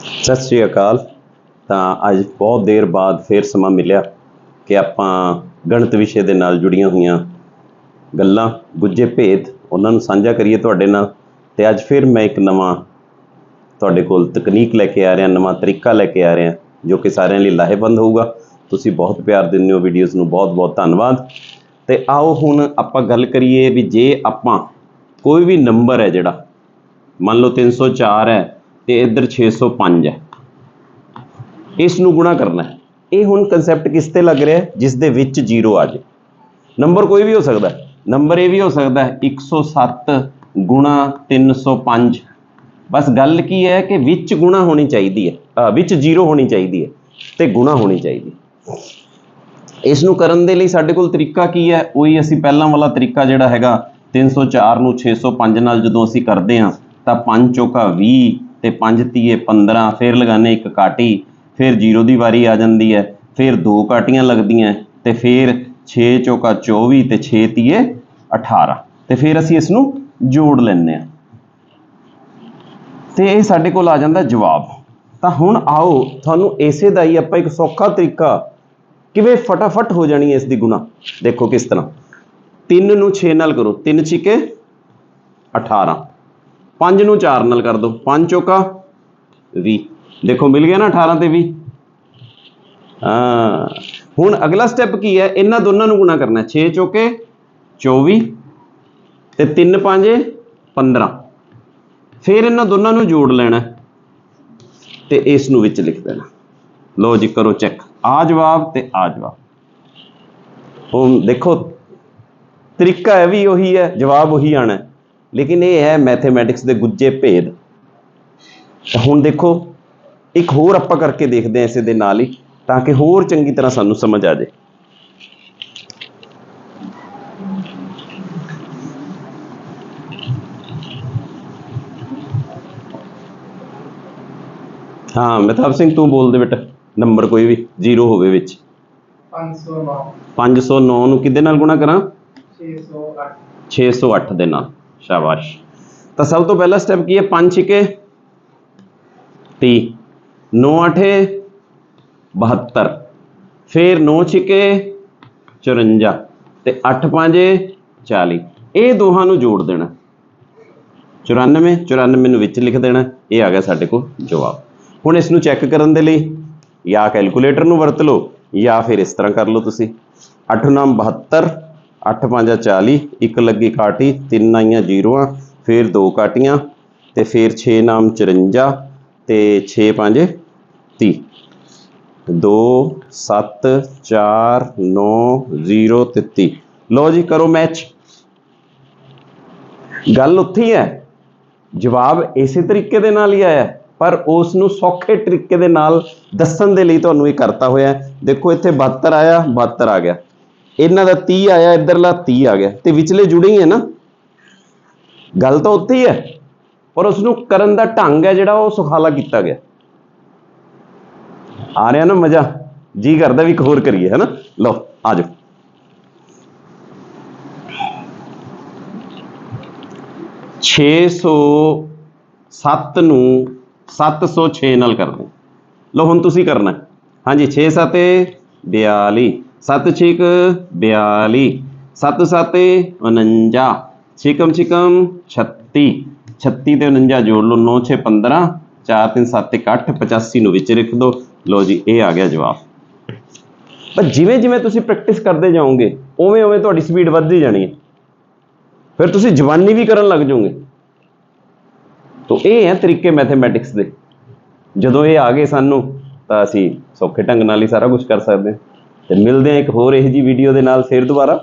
ਸਤਿ ਸ਼੍ਰੀ ਅਕਾਲ। ਤਾਂ ਅੱਜ ਬਹੁਤ ਦੇਰ ਬਾਅਦ ਫੇਰ ਸਮਾਂ ਮਿਲਿਆ ਕਿ ਆਪਾਂ ਗਣਿਤ ਵਿਸ਼ੇ ਦੇ ਨਾਲ ਜੁੜੀਆਂ ਹੋਈਆਂ ਗੱਲਾਂ, ਗੁੱਝੇ ਭੇਦ ਉਹਨਾਂ ਨੂੰ ਸਾਂਝਾ ਕਰੀਏ ਤੁਹਾਡੇ ਨਾਲ। ਤੇ ਅੱਜ ਫਿਰ ਮੈਂ ਇੱਕ ਨਵਾਂ ਤੁਹਾਡੇ ਕੋਲ ਤਕਨੀਕ ਲੈ ਕੇ ਆ ਰਿਹਾ, ਨਵਾਂ ਤਰੀਕਾ ਲੈ ਕੇ ਆ ਰਿਹਾ, ਜੋ ਕਿ ਸਾਰਿਆਂ ਲਈ ਲਾਹੇਵੰਦ ਹੋਊਗਾ। ਤੁਸੀਂ ਬਹੁਤ ਪਿਆਰ ਦਿੰਦੇ ਹੋ ਵੀਡੀਓਜ਼ ਨੂੰ, ਬਹੁਤ ਬਹੁਤ ਧੰਨਵਾਦ। ਤੇ ਆਓ ਹੁਣ ਆਪਾਂ ਗੱਲ ਕਰੀਏ ਵੀ ਜੇ ਆਪਾਂ ਕੋਈ ਵੀ ਨੰਬਰ ਹੈ ਜਿਹੜਾ, ਮੰਨ ਲਓ 304 ਹੈ ਤੇ ਇੱਧਰ 605 ਹੈ। ਇਸ ਨੂੰ ਗੁਣਾ ਕਰਨਾ ਹੈ। ਇਹ ਹੁਣ ਕਨਸੈਪਟ ਕਿਸ ਤੇ ਲੱਗ ਰਿਹਾ ਜਿਸ ਦੇ ਵਿੱਚ 0 ਆ ਜਾਏ। ਨੰਬਰ ਕੋਈ ਵੀ ਹੋ ਸਕਦਾ ਹੈ। ਨੰਬਰ ਇਹ ਵੀ ਹੋ ਸਕਦਾ ਹੈ 107 ਗੁਣਾ 305 ਬਸ ਗੱਲ ਕੀ ਹੈ ਕਿ ਵਿੱਚ ਗੁਣਾ ਹੋਣੀ ਚਾਹੀਦੀ ਹੈ। ਵਿੱਚ 0 ਹੋਣੀ ਚਾਹੀਦੀ ਹੈ ਤੇ ਗੁਣਾ ਹੋਣੀ ਚਾਹੀਦੀ ਹੈ। ਇਸ ਨੂੰ ਕਰਨ ਦੇ ਲਈ ਸਾਡੇ ਕੋਲ ਤਰੀਕਾ ਕੀ ਹੈ? ਉਹੀ ਅਸੀਂ ਪਹਿਲਾਂ ਵਾਲਾ ਤਰੀਕਾ ਜਿਹੜਾ ਹੈਗਾ 304 ਨੂੰ 605 ਨਾਲ ਜਦੋਂ ਅਸੀਂ ਕਰਦੇ ਹਾਂ, ਤਾਂ 5 ਚੌਕਾ 20 ਤੇ 5 ਤੀਏ 15 ਫਿਰ ਲਗਾਨੇ ਇੱਕ ਕਾਟੀ, ਫਿਰ 0 ਦੀ ਵਾਰੀ ਆ ਜਾਂਦੀ ਹੈ ਫਿਰ ਦੋ ਕਾਟੀਆਂ ਲੱਗਦੀਆਂ ਤੇ ਫਿਰ 6 ਚੌਕਾ 24 ਤੇ 6 ਤੀਏ 18 ਤੇ ਫਿਰ ਅਸੀਂ ਇਸ ਨੂੰ ਜੋੜ ਲੈਂਦੇ ਹਾਂ ਤੇ ਇਹ ਸਾਡੇ ਕੋਲ ਆ ਜਾਂਦਾ ਜਵਾਬ। ਤਾਂ ਹੁਣ ਆਓ ਤੁਹਾਨੂੰ ਇਸੇ ਦਾ ਹੀ ਆਪਾਂ ਇੱਕ ਸੌਖਾ ਤਰੀਕਾ ਕਿਵੇਂ ਫਟਾਫਟ ਹੋ ਜਾਣੀ ਹੈ ਇਸ ਦੀ ਗੁਣਾ। ਦੇਖੋ ਕਿਸ ਤਰ੍ਹਾਂ। 3 ਨੂੰ 6 ਨਾਲ ਕਰੋ 3 ਛਿਕੇ 18 5 ਨੂੰ 4 ਨਾਲ ਕਰ ਦਿਓ। 5 ਚੌਕਾ 20 ਦੇਖੋ, ਮਿਲ ਗਿਆ ਨਾ 18 ਤੇ 20 ਹਾਂ। ਹੁਣ ਅਗਲਾ ਸਟੈਪ ਕੀ ਹੈ? ਇਹਨਾਂ ਦੋਨਾਂ ਨੂੰ ਗੁਣਾ ਕਰਨਾ ਹੈ। 6 ਚੌਕੇ 24 ਤੇ 3 5 15 ਫਿਰ ਇਹਨਾਂ ਦੋਨਾਂ ਨੂੰ ਜੋੜ ਲੈਣਾ ਤੇ ਇਸ ਨੂੰ ਵਿੱਚ ਲਿਖ ਦੇਣਾ। ਲਓ ਜੀ, ਕਰੋ ਚੈੱਕ ਆ ਜਵਾਬ ਤੇ ਆ ਜਵਾਬ। ਹੁਣ ਦੇਖੋ, ਤਰੀਕਾ ਹੈ ਵੀ ਉਹੀ ਹੈ, ਜਵਾਬ ਉਹੀ ਆਣਾ ਲੇਕਿਨ ਇਹ ਹੈ ਮੈਥਮੈਟਿਕਸ ਦੇ ਗੁੱਜੇ ਭੇਦ। ਤਾਂ ਹੁਣ ਦੇਖੋ ਇੱਕ ਹੋਰ ਆਪਾਂ ਕਰਕੇ ਦੇਖਦੇ ਹਾਂ ਇਸੇ ਦੇ ਨਾਲ ਹੀ ਤਾਂ ਕਿ ਹੋਰ ਚੰਗੀ ਤਰ੍ਹਾਂ ਸਾਨੂੰ ਸਮਝ ਆ ਜਾਏ। ਹਾਂ ਮਹਿਤਾਬ ਸਿੰਘ ਤੂੰ ਬੋਲ ਦੇ ਬੇਟਾ। ਨੰਬਰ ਕੋਈ ਵੀ 0 ਹੋਵੇ ਵਿੱਚ। 509 509 ਨੂੰ। ਕਿਹਦੇ ਨਾਲ ਗੁਣਾ ਕਰਾਂ? 608 608 ਦੇ ਨਾਲ। ਸ਼ਾਬਾਸ਼। ਤਾਂ ਸਭ ਤੋਂ ਪਹਿਲਾ ਸਟੈਪ ਕੀ ਹੈ? 5 ਛਿਕੇ। 30 9 8 72 ਫਿਰ 9 ਛਿਕੇ 54 ਤੇ 8 5 40 ਇਹ ਦੋਹਾਂ ਨੂੰ ਜੋੜ ਦੇਣਾ। 94 94 ਨੂੰ ਵਿੱਚ ਲਿਖ ਦੇਣਾ। ਇਹ ਆ ਗਿਆ ਸਾਡੇ ਕੋਲ ਜਵਾਬ। ਹੁਣ ਇਸ ਨੂੰ ਚੈੱਕ ਕਰਨ ਦੇ ਲਈ ਜਾਂ ਕੈਲਕੂਲੇਟਰ ਨੂੰ ਵਰਤ ਲਓ ਜਾਂ ਫਿਰ ਇਸ ਤਰ੍ਹਾਂ ਕਰ ਲਓ ਤੁਸੀਂ। 8 ਨਾਮ 72 8 5 40 ਇੱਕ ਲੱਗੀ ਕਾਟੀ, ਤਿੰਨ ਆਈਆਂ ਜ਼ੀਰੋਆਂ, ਫਿਰ ਦੋ ਕਾਟੀਆਂ, ਤੇ ਫਿਰ 6 ਨਾਮ 54 ਤੇ 6 5 30 2 7 4 9 0 ਤੇ 30 ਲਓ ਜੀ, ਕਰੋ ਮੈਚ ਗੱਲ ਉੱਥੇ ਹੀ ਹੈ। ਜਵਾਬ ਇਸੇ ਤਰੀਕੇ ਦੇ ਨਾਲ ਹੀ ਆਇਆ, ਪਰ ਉਸ ਨੂੰ ਸੌਖੇ ਤਰੀਕੇ ਦੇ ਨਾਲ ਦੱਸਣ ਦੇ ਲਈ ਤੁਹਾਨੂੰ ਇਹ ਕਰਤਾ ਹੋਇਆ ਦੇਖੋ, ਇੱਥੇ 72 ਆਇਆ 72 ਆ ਗਿਆ। ਇਹਨਾਂ ਦਾ 30 ਆਇਆ, ਇਧਰਲਾ 30 ਆ ਗਿਆ। ਤੇ ਵਿਚਲੇ ਜੁੜੇ ਹੀ ਹੈ ਨਾ। ਗੱਲ ਤਾਂ ਉੱਥੇ ਹੀ ਹੈ। ਪਰ ਉਸ ਨੂੰ ਕਰਨ ਦਾ ਢੰਗ ਹੈ ਜਿਹੜਾ ਉਹ ਸੁਖਾਲਾ ਕੀਤਾ ਗਿਆ। ਆ ਰਿਹਾ ਨਾ ਮਜ਼ਾ। ਜੀ ਕਰਦਾ ਵੀ ਇੱਕ ਹੋਰ ਕਰੀਏ, ਹੈ ਨਾ? ਲਓ, ਆ ਜਾਓ। ਛੇ ਸੌ ਸੱਤ ਨੂੰ 706 ਨਾਲ ਕਰਦੇ ਲਓ, ਹੁਣ ਤੁਸੀਂ ਕਰਨਾ। ਹੈ। ਹਾਂਜੀ 6 7 42 7 6 42 7 7 49 ਛਿਕਮ ਛਿਕਮ 36 36 ਤੇ 49 ਜੋੜ ਲਓ 9 6 15 4 3 7 1 8 85 ਨੂੰ ਵਿੱਚ ਲਿਖ ਦਿਓ ਲਓ ਜੀ, ਇਹ ਆ ਗਿਆ ਜਵਾਬ। ਪਰ ਜਿਵੇਂ ਜਿਵੇਂ ਤੁਸੀਂ ਪ੍ਰੈਕਟਿਸ ਕਰਦੇ ਜਾਓਗੇ ਉਵੇਂ ਉਵੇਂ ਤੁਹਾਡੀ ਸਪੀਡ ਵੱਧਦੀ ਜਾਣੀ ਹੈ। ਫਿਰ ਤੁਸੀਂ ਜਵਾਨੀ ਵੀ ਕਰਨ ਲੱਗ ਜਾਓਗੇ। ਤੋ ਇਹ ਹੈ ਤਰੀਕੇ ਮੈਥਮੈਟਿਕਸ ਦੇ। ਜਦੋਂ ਇਹ ਆ ਗਏ ਸਾਨੂੰ, ਤਾਂ ਅਸੀਂ ਸੌਖੇ ਢੰਗ ਨਾਲ ਹੀ ਸਾਰਾ ਕੁਝ ਕਰ ਸਕਦੇ ਹਾਂ। ਤੇ ਮਿਲਦੇ ਹਾਂ ਇੱਕ ਹੋਰ ਇਹੋ ਜੀ ਵੀਡੀਓ ਦੇ ਨਾਲ ਫੇਰ ਦੁਬਾਰਾ।